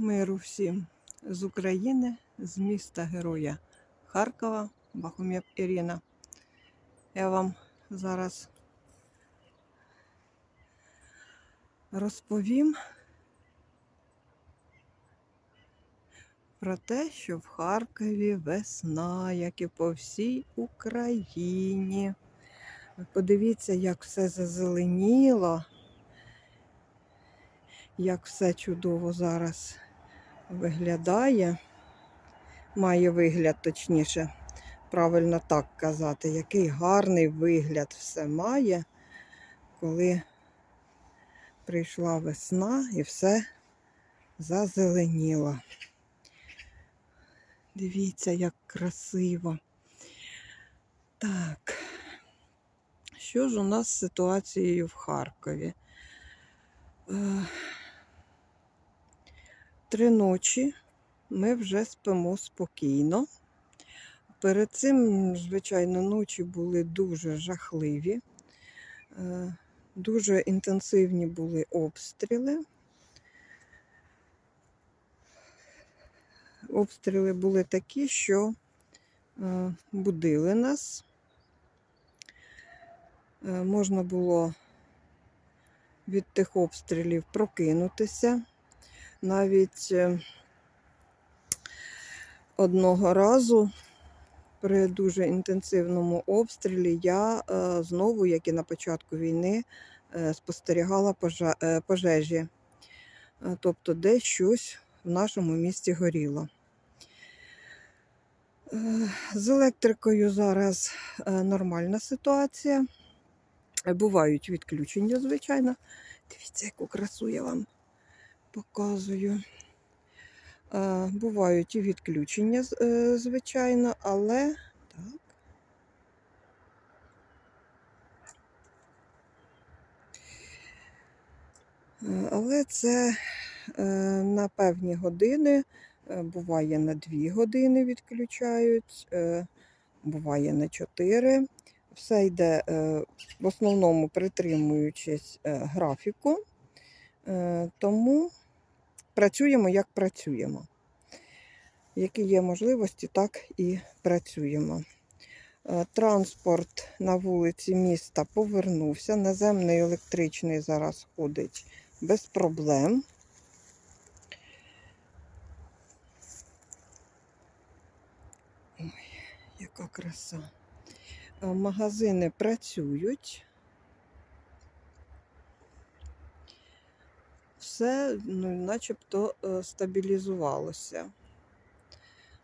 Миру всім з України, з міста Героя Харкова, Бахумєп Ірина. Я вам зараз розповім про те, що в Харкові весна, як і по всій Україні. Подивіться, як все зазеленіло, як все чудово зараз виглядає. Має вигляд, точніше, правильно так казати, який гарний вигляд все має, коли прийшла весна і все зазеленіло. Дивіться, як красиво. Так, що ж у нас з ситуацією в Харкові? Три ночі ми вже спимо спокійно. Перед цим, звичайно, ночі були дуже жахливі, Е, дуже інтенсивні були обстріли. Обстріли були такі, що е, будили нас. Е, Можна було від тих обстрілів прокинутися. Навіть е, одного разу при дуже інтенсивному обстрілі я е, знову, як і на початку війни, е, спостерігала пожежі. Тобто десь щось в нашому місті горіло. З електрикою зараз нормальна ситуація. Бувають відключення, звичайно. Дивіться, яку красу я вам показую. Е, Бувають і відключення, е, звичайно, але так. Е, Але це на певні години, буває на 2 години відключають, буває на 4. Все йде в основному притримуючись графіку, тому працюємо як працюємо. Які є можливості, так і працюємо. Е, Транспорт на вулиці міста повернувся. Наземний електричний зараз ходить без проблем. Ой, яка краса. Е, Магазини працюють. Все ну, начебто е, стабілізувалося.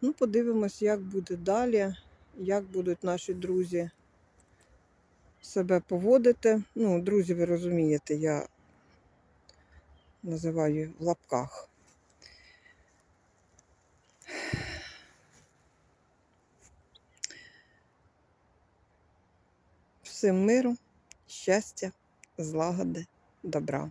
Ну, подивимось, як буде далі, як будуть наші друзі себе поводити. Ну, друзі, ви розумієте, я називаю в лапках. Всім миру, щастя, злагоди, добра.